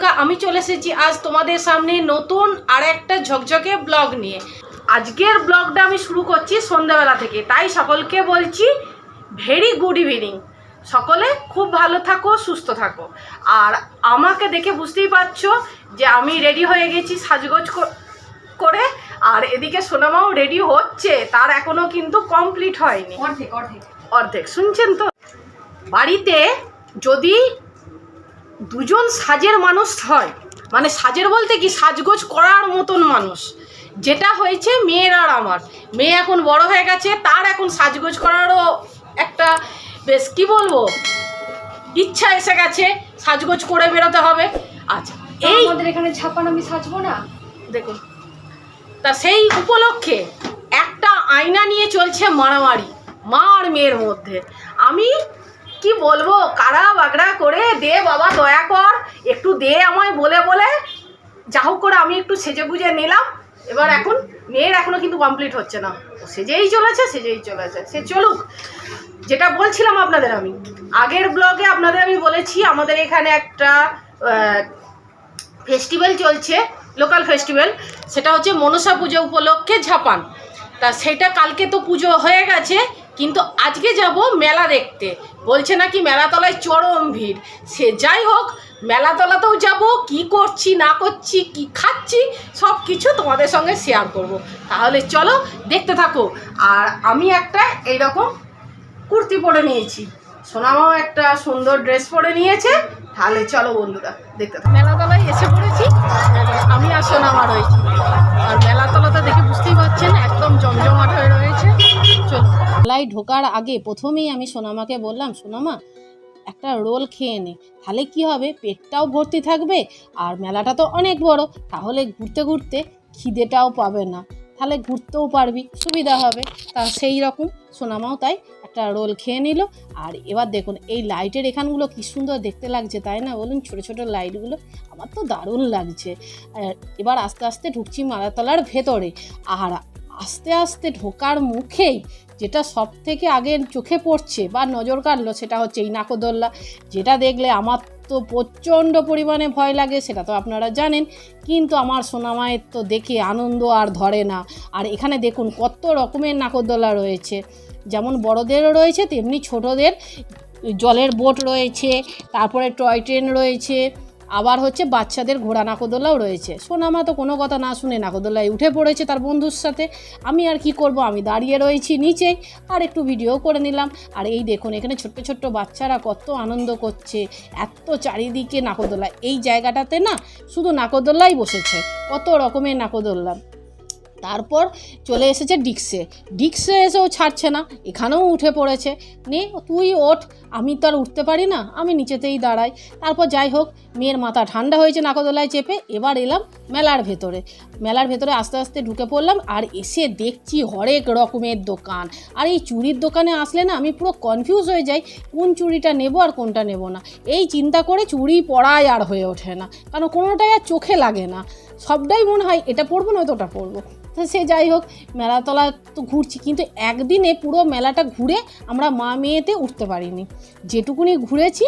আমি চলে এসেছি আজ তোমাদের সামনে নতুন আর একটা ঝকঝকে ব্লগ নিয়ে। আজকের ব্লগটা আমি শুরু করছি সন্ধ্যাবেলা থেকে। তাই সকলকে বলছি ভেরি গুড ইভিনিং সকলে খুব ভালো থাকো সুস্থ থাকো। আর আমাকে দেখে বুঝতেই পারছ যে আমি রেডি হয়ে গেছি সাজগোজ করে আর এদিকে সোনামাও রেডি হচ্ছে। তার এখনও কিন্তু কমপ্লিট হয়নি। অর্ধেক অর্ধেক। অর্ধেক। শুনছেন তো? বাড়িতে যদি দুজন সাজের মানুষ হয়। মানে সাজের বলতে কি? সাজগোজ করার মতন মানুষ। যেটা হয়েছে মেয়ের আর আমার। মেয়ে এখন বড় হয়ে গেছে তার এখন সাজগোজ করারও একটা বেশ কি বলব? ইচ্ছা এসে গেছে সাজগোজ করে বেরোতে হবে। আচ্ছা এই আমাদের এখানে ছাপান আমি সাজবো না? দেখুন তা সেই উপলক্ষে একটা আয়না নিয়ে চলছে মারামারি মা আর মেয়ের মধ্যে। আমি কি বলব? কারা বাগড়া করে? দে বাবা, দয়া কর। একটু দে আমায় বলে বলে। যা হোক করে আমি একটু সেজে গুজে নিলাম। এবার এখন মেয়ের এখনও কিন্তু কমপ্লিট হচ্ছে না। সেজেই চলেছে সেজেই চলেছে। সে চলুক। যেটা বলছিলাম আপনাদের আমি, আগের ব্লগে আপনাদের আমি বলেছি, আমাদের এখানে একটা ফেস্টিভ্যাল চলছে লোকাল ফেস্টিভ্যাল সেটা হচ্ছে মনসা পুজো উপলক্ষে ঝাপান। তা সেটা কালকে তো পুজো হয়ে গেছে। কিন্তু আজকে যাব মেলা দেখতে। বলছে নাকি মেলাতলায় চরম ভিড়। সে যাই হোক, মেলাতলাতেও যাব, কি করছি, না করছি, কি খাচ্ছি সব কিছু তোমাদের সঙ্গে শেয়ার করব। তাহলে চলো দেখতে থাকো। আর আমি একটা এইরকম কুর্তি পরে নিয়েছি। সোনামাও একটা সুন্দর ড্রেস পরে নিয়েছে। তাহলে চলো বন্ধুরা, দেখতে থাকো। মেলাতলায় এসে পড়েছি। আমি আর সোনামা রয়েছি। আর মেলাতলাটা দেখে বুঝতেই পারছেন, একদম জমজমাট হয়ে রয়েছে। চলো মেলায় ঢোকার আগে প্রথমেই আমি সোনামাকে বললাম সোনামা একটা রোল খেয়ে নে। তাহলে কি হবে? পেটটাও ভর্তি থাকবে আর মেলাটা তো অনেক বড়। তাহলে ঘুরতে ঘুরতে খিদেটাও পাবে না। তাহলে ঘুরতেও পারবি, সুবিধা হবে। তা সেই রকম সোনামাও তাই একটা রোল খেয়ে নিল। আর এবার দেখুন, এই লাইটের এখানগুলো কি সুন্দর দেখতে লাগছে, তাই না? বলুন, ছোট ছোট লাইটগুলো আমার তো দারুণ লাগছে। এবার আস্তে আস্তে ঢুকছি মালাতলার ভেতরে। আর আস্তে আস্তে ঢোকার মুখেই যেটা সব থেকে আগে চোখে পড়ছে বা নজর কাটলো সেটা হচ্ছে এই নাকদোল্লা। যেটা দেখলে আমার তো প্রচণ্ড পরিমাণে ভয় লাগে, সেটা তো আপনারা জানেন। কিন্তু আমার সোনামায়ের তো দেখে আনন্দ আর ধরে না। আর এখানে দেখুন, কত রকমের নাকদোল্লা রয়েছে। যেমন বড়দেরও রয়েছে, তেমনি ছোটদের জলের বোট রয়েছে, তারপরে টয় ট্রেন রয়েছে, আবার হচ্ছে বাচ্চাদের ঘোড়া নাকদোলাও রয়েছে। সোনামা তো কোনো কথা না শুনে নাকদোলায় উঠে পড়েছে তার বন্ধুর সাথে। আমি আর কি করব? আমি দাঁড়িয়ে রয়েছি নিচে আর একটু ভিডিও করে নিলাম। আর এই দেখুন, এখানে ছোট্ট ছোট্ট বাচ্চারা কত আনন্দ করছে। এত চারিদিকে নাকদোলা এই জায়গাটাতে না শুধু নাকদোল্লাই বসেছে, কত রকমের নাকদোল্লা তারপর চলে এসেছে ডিক্সে। ডিক্সে এসেও ছাড়ছে না, এখানেও উঠে পড়েছে। নে, তুই ওঠ, আমি তো আর উঠতে পারি না, আমি নিচেতেই দাঁড়াই। তারপর যাই হোক, মেয়ের মাথা ঠান্ডা হয়েছে নাকদোলায় চেপে এবার এলাম মেলার ভেতরে। মেলার ভেতরে আস্তে আস্তে ঢুকে পড়লাম আর এসে দেখছি হরেক রকমের দোকান। আর এই চুড়ির দোকানে আসলে না, আমি পুরো কনফিউজ হয়ে যাই, কোন চুড়িটা নেব আর কোনটা নেব না। এই চিন্তা করে চুড়ি পরাই আর হয়ে ওঠে না, কারণ কোনোটাই আর চোখে লাগে না। সবটাই মনে হয় এটা পড়ব, নয়তো ওটা পড়ব। সে যাই হোক, মেলাতলা তো ঘুরছি, কিন্তু একদিনে পুরো মেলাটা ঘুরে আমরা মা মেয়েতে উঠতে পারিনি। যেটুকুনি ঘুরেছি,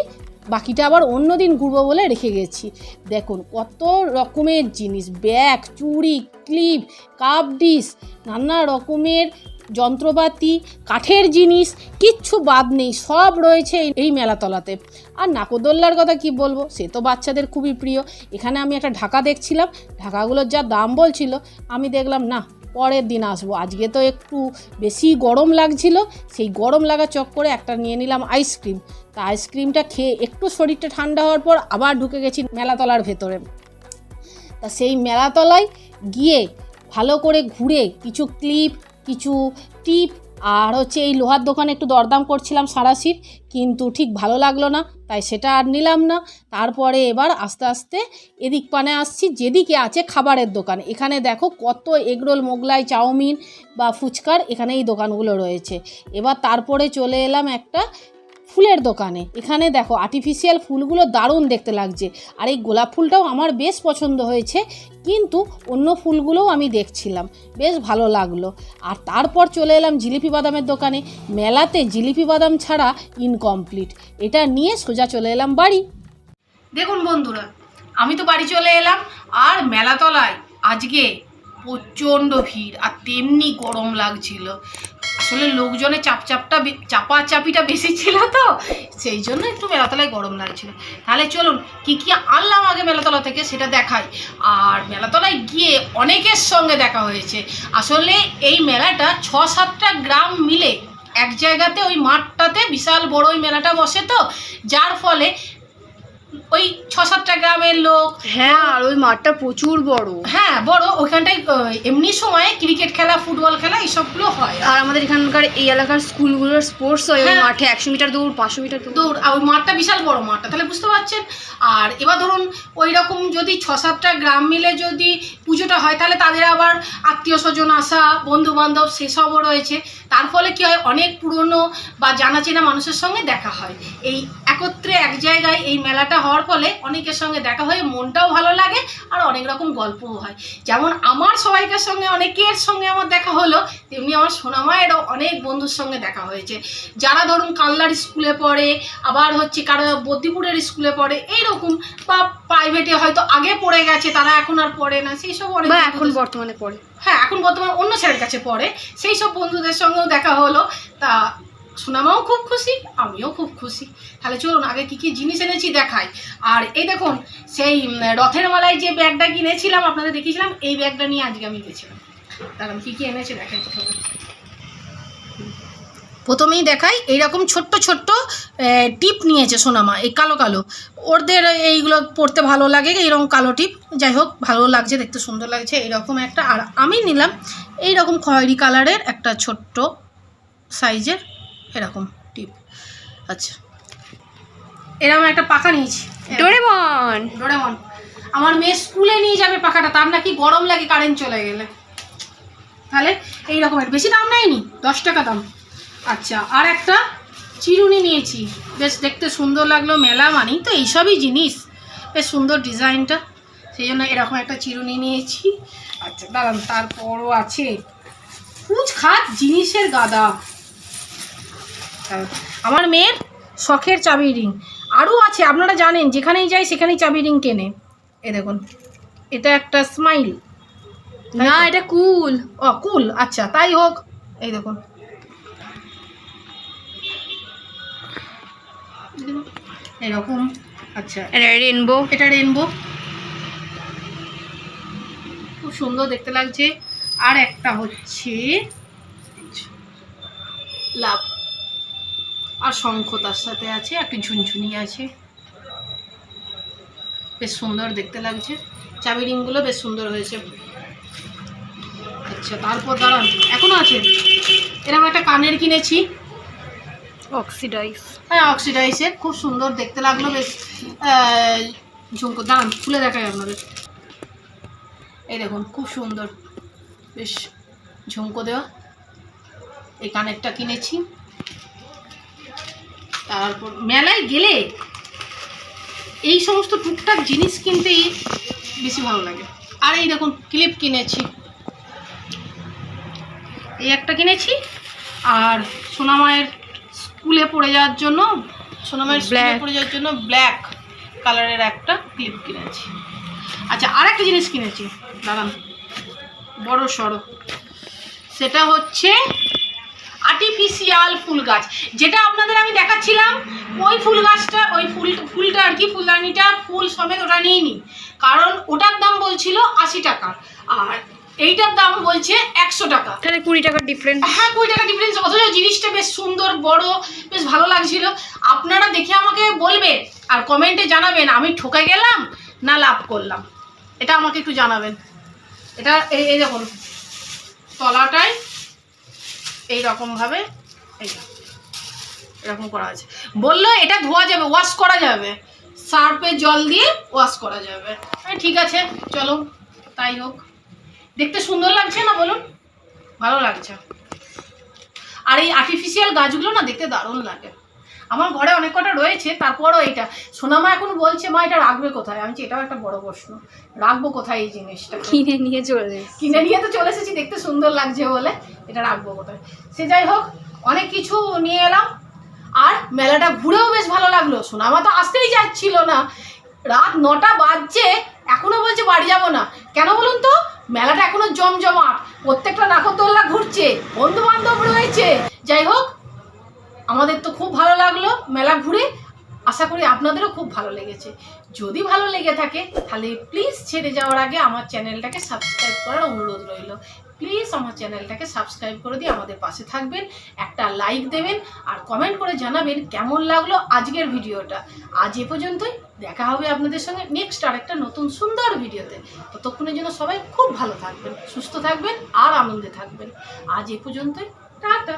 বাকিটা আবার অন্য দিন ঘুরবো বলে রেখে গেছি। দেখুন, কত রকমের জিনিস, ব্যাগ, চুড়ি, ক্লিপ, কাপ ডিস নানা রকমের যন্ত্রপাতি, কাঠের জিনিস, কিচ্ছু বাদ নেই, সব রয়েছে এই- মেলাতলাতে। আর নাকোদোল্লার কথা কি বলব? সে তো বাচ্চাদের খুবই প্রিয়। এখানে আমি একটা ঢাকা দেখছিলাম। ঢাকাগুলোর যা দাম বলছিল, আমি দেখলাম, না, পরের দিন আসব। আজকে তো একটু বেশি গরম লাগছিল। সেই গরম লাগা চক্করে একটা নিয়ে নিলাম আইসক্রিম। তা আইসক্রিমটা খেয়ে একটু শরীরটা ঠান্ডা হওয়ার পর আবার ঢুকে গেছি মেলাতলার ভেতরে। তা সেই মেলাতলায় গিয়ে ভালো করে ঘুরে কিছু ক্লিপ কিছু টিপ আর হচ্ছে এই লোহার দোকানে একটু দরদাম করছিলাম সারাশির কিন্তু ঠিক ভালো লাগল না, তাই সেটা আর নিলাম না। তারপরে এবার আস্তে আস্তে এদিক পানে আসছি, যেদিকে আছে খাবারের দোকান। এখানে দেখো কত এগরোল, মোগলাই, চাউমিন বা ফুচকার এখানে এই দোকানগুলো রয়েছে। এবার তারপরে চলে এলাম একটা ফুলের দোকানে। এখানে দেখো আর্টিফিশিয়াল ফুলগুলো দারুণ দেখতে লাগছে। আর এই গোলাপ ফুলটাও আমার বেশ পছন্দ হয়েছে, কিন্তু অন্য ফুলগুলোও আমি দেখছিলাম। বেশ ভালো লাগল। আর তারপর চলে এলাম জিলিপি বাদামের দোকানে। মেলাতে জিলিপি বাদাম ছাড়া ইনকমপ্লিট এটা নিয়ে সোজা চলে এলাম বাড়ি। দেখুন বন্ধুরা, আমি তো বাড়ি চলে এলাম, আর মেলাতলায় আজকে প্রচণ্ড ভিড়, আর তেমনি গরম লাগছিল। আসলে লোকজনের চাপচাপটা চাপা চাপিটা বেশি ছিল তো, সেই জন্য একটু মেলাতলায় গরম লাগছিল। তাহলে চলুন, কি কি আনলাম আগে মেলাতলা থেকে সেটা দেখাই। আর মেলাতলায় গিয়ে অনেকের সঙ্গে দেখা হয়েছে। আসলে এই মেলাটা ছ সাতটা গ্রাম মিলে এক জায়গাতে ওই মাঠটাতে বিশাল বড় ওই মেলাটা বসে তো, যার ফলে ওই ছ সাতটা গ্রামের লোক। হ্যাঁ আর ওই মাঠটা প্রচুর বড়। হ্যাঁ বড়। ওইখানটায় এমনি সময়ে ক্রিকেট খেলা ফুটবল খেলা এইসবগুলো হয়। আর আমাদের এখানকার এই এলাকার স্কুলগুলোর স্পোর্টস হয় ওই হ্যাঁ। মাঠে একশো মিটার দৌড় পাঁচশো মিটার দৌড়। দৌড়। আর ওই মাঠটা বিশাল বড় মাঠটা তাহলে বুঝতে পারছেন? আর এবার ধরুন ওই রকম যদি ছ সাতটা গ্রাম মিলে যদি পুজোটা হয় তাহলে তাদের আবার আত্মীয় স্বজন আসা বন্ধু বান্ধব সেসবও রয়েছে। তার ফলে কি হয় অনেক পুরনো বা জানা চেনা মানুষের সঙ্গে দেখা হয়। এই একত্রে এক জায়গায় এই মেলাটা হওয়ার ফলে অনেকের সঙ্গে দেখা হয়ে মনটাও ভালো লাগে আর অনেক রকম গল্পও হয়। যেমন আমার সবাইকার সঙ্গে অনেকের সঙ্গে আমার দেখা হলো তেমনি আমার সোনামায়েরও অনেক বন্ধুর সঙ্গে দেখা হয়েছে। যারা ধরুন কাল্লার স্কুলে পড়ে আবার হচ্ছে কারও বদ্যিপুরের স্কুলে পড়ে এইরকম বা প্রাইভেটে হয়তো আগে পড়ে গেছে তারা এখন আর পড়ে না সেই সব অনেক এখন বর্তমানে পড়ে। হ্যাঁ এখন বর্তমানে অন্য ছেলের কাছে পড়ে সেই সব বন্ধুদের সঙ্গেও দেখা হলো। তা সোনামাও খুব খুশি, আমিও খুব খুশি। তাহলে চলুন, আগে কি কি জিনিস এনেছি দেখাই। আর এই দেখুন, সেই রথের মালায় যে ব্যাগটা কিনেছিলাম, আপনাদের দেখিয়েছিলাম, এই ব্যাগটা নিয়ে আজকে আমি গেছিলাম দাঁড়ান কী কী এনেছে দেখাই প্রথমে। প্রথমেই দেখাই, এইরকম ছোট্ট ছোট্ট টিপ নিয়েছে সোনামা, এই কালো কালো। ওদের এইগুলো পড়তে ভালো লাগে, এইরকম কালো টিপ। যাই হোক, ভালো লাগছে, দেখতে সুন্দর লাগছে, এইরকম একটা। আর আমি নিলাম, এইরকম খয়েরি কালারের একটা ছোট্ট সাইজের এরকম টিপ। আচ্ছা। এরকম একটা পাখা নিয়েছি। ডোরেমন। ডোরেমন। আমার মেয়ে স্কুলে নিয়ে যাবে পাখাটা তার নাকি গরম লাগে কারেন্ট চলে গেলে। তাহলে এই রকমের বেশি দাম নেয়নি দশ টাকা দাম। আচ্ছা আর একটা চিরুনি নিয়েছি। বেশ দেখতে সুন্দর লাগল মেলা মানেই তো এইসবই জিনিস। বেশ সুন্দর ডিজাইনটা। সেই জন্য এরকম একটা চিরুনি নিয়েছি। আচ্ছা দাঁড়ান তারপরও আছে। কুচ খাত জিনিসের গাদা। আমার মেয়ের শখের চাবি রিং। আরও আছে আপনারা জানেন যেখানেই যাই সেখানেই চাবি রিং কেনে। এ দেখুন এটা একটা স্মাইল না এটা কুল। ও কুল আচ্ছা তাই হোক। এই দেখুন। এরকম আচ্ছা। এটা রেনবো এটা রেনবো খুব সুন্দর দেখতে লাগছে। আর একটা হচ্ছে লাভ। আর শঙ্খ তার সাথে আছে একটা ঝুনঝুনি আছে। বেশ সুন্দর দেখতে লাগছে। চাবি রিংগুলো বেশ সুন্দর হয়েছে। আচ্ছা তারপর দাঁড়ান। এখনও আছে? এরকম একটা কানের কিনেছি। অক্সিডাইজ হ্যাঁ অক্সিডাইসের খুব সুন্দর দেখতে লাগল বেশ ঝুমকো দাঁড়ান খুলে দেখাই আপনাদের। এই দেখুন খুব সুন্দর। বেশ ঝুমকো দেওয়া। এই কানেরটা কিনেছি। মেলায় গেলে এই সমস্ত টুকটাক জিনিস কিনতেই বেশি ভালো লাগে। আর এই দেখুন ক্লিপ কিনেছি। এই একটা কিনেছি আর সোনামায়ের স্কুলে পড়ে যাওয়ার জন্য সোনামায়ের স্কুলে. পড়ে যাওয়ার জন্য ব্ল্যাক কালারের একটা ক্লিপ কিনেছি। আচ্ছা আর একটা জিনিস কিনেছি। দাঁড়ান বড় সড়ো। সেটা হচ্ছে আর্টিফিশিয়াল ফুল গাছ। যেটা আপনাদের আমি দেখাচ্ছিলাম ওই ফুল গাছটা ওই ফুল ফুলটা আর কি ফুলদানিটা ফুল সমেত ওটা নিয়ে নি কারণ ওটার দাম বলছিল আশি টাকা আর এইটার দাম বলছে একশো টাকা। তাহলে কুড়ি টাকার ডিফারেন্স হ্যাঁ কুড়ি টাকা ডিফারেন্স অথচ জিনিসটা বেশ সুন্দর বড় বেশ ভালো লাগছিল। আপনারা দেখে আমাকে বলবেন আর কমেন্টে জানাবেন আমি ঠকে গেলাম না লাভ করলাম। এটা আমাকে একটু জানাবেন। এটা এই দেখুন তলাটায় এই রকমভাবে এই এরকম করা আছে। বলল এটা ধোয়া যাবে ওয়াশ করা যাবে। সার্ফে জল দিয়ে ওয়াশ করা যাবে। হ্যাঁ ঠিক আছে, চলো, তাই হোক। দেখতে সুন্দর লাগছে না বলুন? ভালো লাগছে। আর এই আর্টিফিশিয়াল গাছগুলো না দেখতে দারুণ লাগে। আমার ঘরে অনেক কটা রয়েছে তারপরও এইটা। সোনামা এখন বলছে মা এটা রাখবে কোথায়? আমি এটাও একটা বড় প্রশ্ন। রাখব কোথায় এই জিনিসটা? কিনে নিয়ে চলে কিনে নিয়ে তো চলে এসেছি দেখতে সুন্দর লাগছে বলে। এটা রাখব কোথায়? সে যাই হোক অনেক কিছু নিয়ে এলাম। আর মেলাটা ঘুরেও বেশ ভালো লাগল। সোনামা তো আসতেই যাচ্ছিল না। রাত নটা বাজছে এখনও বলছে বাড়ি যাব না। কেন বলুন তো? মেলাটা এখনও জমজমাট। প্রত্যেকটা নাকরদোল্লা ঘুরছে বন্ধু বান্ধব রয়েছে। যাই হোক আমাদের তো খুব ভালো লাগল মেলা ঘুরে। আশা করি আপনাদেরও খুব ভালো লেগেছে। যদি ভালো লেগে থাকে, তাহলে প্লিজ ছেড়ে যাওয়ার আগে আমার চ্যানেলটাকে সাবস্ক্রাইব করার অনুরোধ রইল। প্লিজ আমার চ্যানেলটাকে সাবস্ক্রাইব করে দিয়ে আমাদের পাশে থাকবেন, একটা লাইক দেবেন, আর কমেন্ট করে জানাবেন কেমন লাগল আজকের ভিডিওটা। আজ এ পর্যন্তই, দেখা হবে আপনাদের সঙ্গে নেক্সট আর একটা নতুন সুন্দর ভিডিওতে। ততক্ষণের জন্য সবাই খুব ভালো থাকবেন, সুস্থ থাকবেন, আর আনন্দে থাকবেন। আজ এ পর্যন্তই, টাটা।